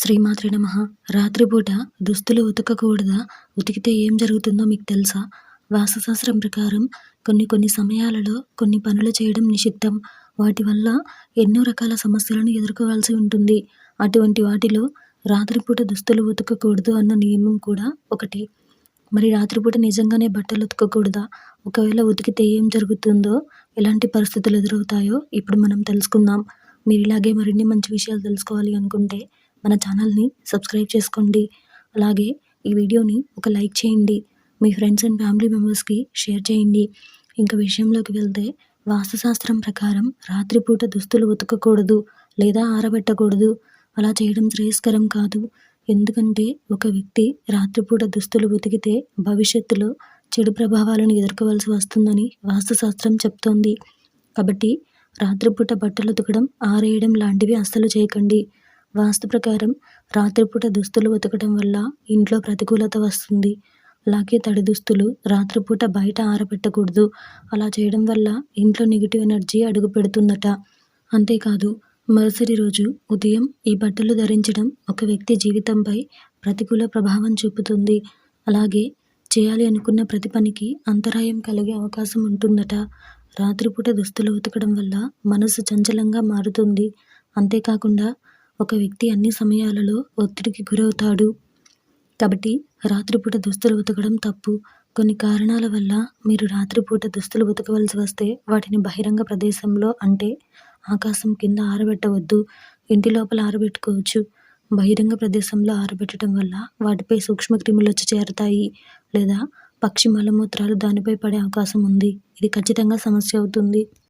శ్రీమాత్రే నమ. రాత్రిపూట దుస్తులు ఉతకకూడదా? ఉతికితే ఏం జరుగుతుందో మీకు తెలుసా? వాస్తుశాస్త్రం ప్రకారం కొన్ని కొన్ని సమయాలలో కొన్ని పనులు చేయడం నిషిద్ధం. వాటి వల్ల ఎన్నో రకాల సమస్యలను ఎదుర్కోవాల్సి ఉంటుంది. అటువంటి వాటిలో రాత్రిపూట దుస్తులు ఉతకకూడదు అన్న నియమం కూడా ఒకటి. మరి రాత్రిపూట నిజంగానే బట్టలు ఉతకకూడదా? ఒకవేళ ఉతికితే ఏం జరుగుతుందో ఎలాంటి పరిస్థితులు ఎదురవుతాయో ఇప్పుడు మనం తెలుసుకుందాం. మీరు ఇలాగే మరిన్ని మంచి విషయాలు తెలుసుకోవాలి అనుకుంటే మన ఛానల్ని సబ్స్క్రైబ్ చేసుకోండి. అలాగే ఈ వీడియోని ఒక లైక్ చేయండి. మీ ఫ్రెండ్స్ అండ్ ఫ్యామిలీ మెంబర్స్కి షేర్ చేయండి. ఇంకా విషయంలోకి వెళ్తే వాస్తుశాస్త్రం ప్రకారం రాత్రిపూట దుస్తులు ఉతకకూడదు లేదా ఆరబెట్టకూడదు. అలా చేయడం శ్రేయస్కరం కాదు. ఎందుకంటే ఒక వ్యక్తి రాత్రిపూట దుస్తులు ఉతికితే భవిష్యత్తులో చెడు ప్రభావాలను ఎదుర్కోవాల్సి వస్తుందని వాస్తుశాస్త్రం చెప్తోంది. కాబట్టి రాత్రిపూట బట్టలు ఉతకడం ఆరేయడం లాంటివి అస్సలు చేయకండి. వాస్తు ప్రకారం రాత్రిపూట దుస్తులు ఉతకడం వల్ల ఇంట్లో ప్రతికూలత వస్తుంది. అలాగే తడి దుస్తులు రాత్రిపూట బయట ఆరబెట్టకూడదు. అలా చేయడం వల్ల ఇంట్లో నెగిటివ్ ఎనర్జీ అడుగు పెడుతుందట. అంతేకాదు మరుసటి రోజు ఉదయం ఈ బట్టలు ధరించడం ఒక వ్యక్తి జీవితంపై ప్రతికూల ప్రభావం చూపుతుంది. అలాగే చేయాలి అనుకున్న ప్రతి పనికి అంతరాయం కలిగే అవకాశం ఉంటుందట. రాత్రిపూట దుస్తులు ఉతకడం వల్ల మనసు చంచలంగా మారుతుంది. అంతేకాకుండా ఒక వ్యక్తి అన్ని సమయాలలో ఒత్తిడికి గురవుతాడు. కాబట్టి రాత్రిపూట దుస్తులు ఉతకడం తప్పు. కొన్ని కారణాల వల్ల మీరు రాత్రిపూట దుస్తులు ఉతకవలసి వస్తే వాటిని బహిరంగ ప్రదేశంలో అంటే ఆకాశం కింద ఆరబెట్టవద్దు ఇంటి లోపల ఆరబెట్టుకోవచ్చు. బహిరంగ ప్రదేశంలో ఆరబెట్టడం వల్ల వాటిపై సూక్ష్మక్రిములు వచ్చి చేరతాయి లేదా పక్షి మలమూత్రాలు దానిపై పడే అవకాశం ఉంది. ఇది ఖచ్చితంగా సమస్య అవుతుంది.